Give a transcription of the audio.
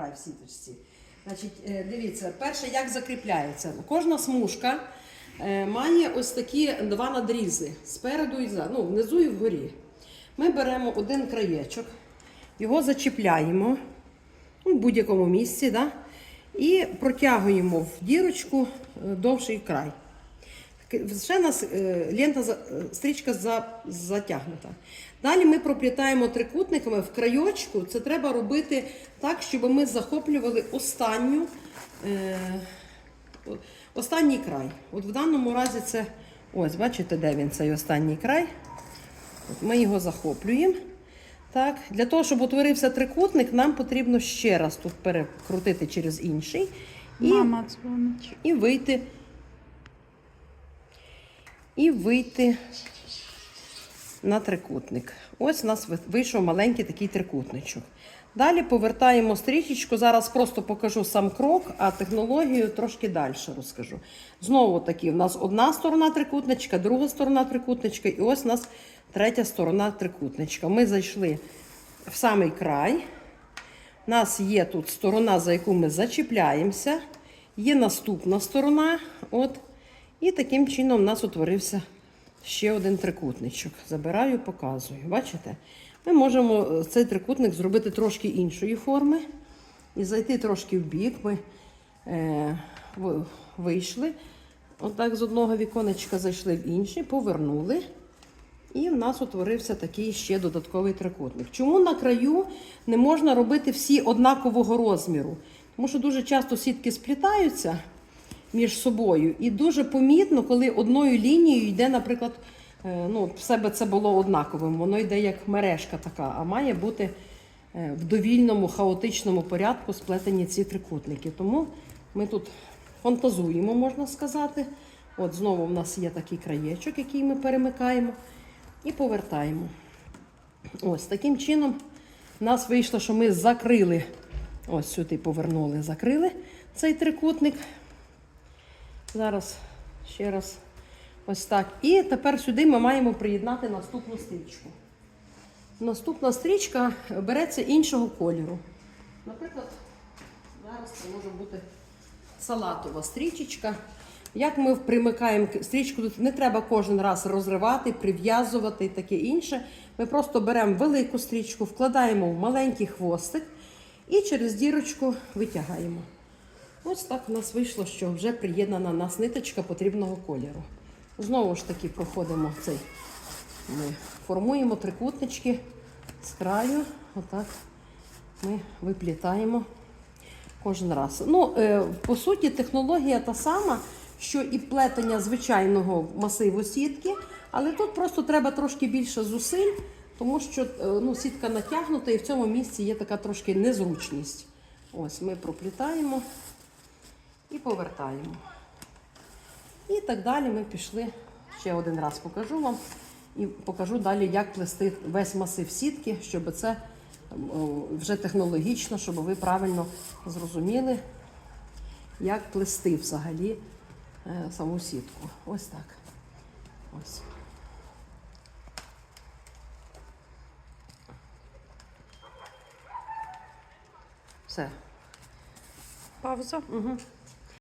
край в сіточці. Значить, е, дивіться, перше, як закріпляється. Кожна смужка е, має ось такі два надрізи спереду і за, ну, внизу і вгорі. Ми беремо один краєчок, його зачіпляємо ну, в будь-якому місці, да? і протягуємо в дірочку е, довший край. Вже у нас е, лента е, стрічка затягнута. Далі ми проплітаємо трикутниками в крайочку. Це треба робити так, щоб ми захоплювали останню, е, останній край. От в даному разі це ось, бачите, де він цей останній край. От ми його захоплюємо. Так, для того, щоб утворився трикутник, нам потрібно ще раз тут перекрутити через інший і, Мама дзвонить. і вийти. І вийти на трикутник. Ось у нас вийшов маленький такий трикутничок. Далі повертаємо стрічечку. Зараз просто покажу сам крок, а технологію трошки далі розкажу. Знову таки, у нас одна сторона трикутничка, друга сторона трикутничка, і ось у нас третя сторона трикутничка. Ми зайшли в самий край. У нас є тут сторона, за яку ми зачіпляємося, є наступна сторона. От, і таким чином у нас утворився ще один трикутничок. Забираю, показую. Бачите? Ми можемо е, цей трикутник зробити трошки іншої форми і зайти трошки в бік. Ми е, вийшли. Отак з одного віконечка зайшли в інший, повернули. І в нас утворився такий ще додатковий трикутник. Чому на краю не можна робити всі однакового розміру? Тому що дуже часто сітки сплітаються між собою, і дуже помітно, коли одною лінією йде, наприклад, е, ну, в себе це було однаковим, воно йде як мережка така, а має бути е, в довільному, хаотичному порядку сплетені ці трикутники. Тому ми тут фантазуємо, можна сказати. От знову в нас є такий краєчок, який ми перемикаємо і повертаємо. Ось таким чином в нас вийшло, що ми закрили, ось сюди повернули, закрили цей трикутник. Зараз ще раз ось так. І тепер сюди ми маємо приєднати наступну стрічку. Наступна стрічка береться іншого кольору. Наприклад, зараз це може бути салатова стрічечка. Як ми примикаємо стрічку, тут не треба кожен раз розривати, прив'язувати і таке інше. Ми просто беремо велику стрічку, вкладаємо в маленький хвостик і через дірочку витягаємо. Ось так у нас вийшло, що вже приєднана нас ниточка потрібного кольору. Знову ж таки проходимо цей. Ми формуємо трикутнички з краю. Отак ми виплітаємо кожен раз. Ну, е, по суті, технологія та сама, що і плетення звичайного масиву сітки, але тут просто треба трошки більше зусиль, тому що е, ну, сітка натягнута і в цьому місці є така трошки незручність. Ось ми проплітаємо і повертаємо. І так далі ми пішли. Ще один раз покажу вам і покажу далі, як плести весь масив сітки, щоб це вже технологічно, щоб ви правильно зрозуміли, як плести взагалі е, саму сітку. Ось так. Ось. Все. Пауза. Угу.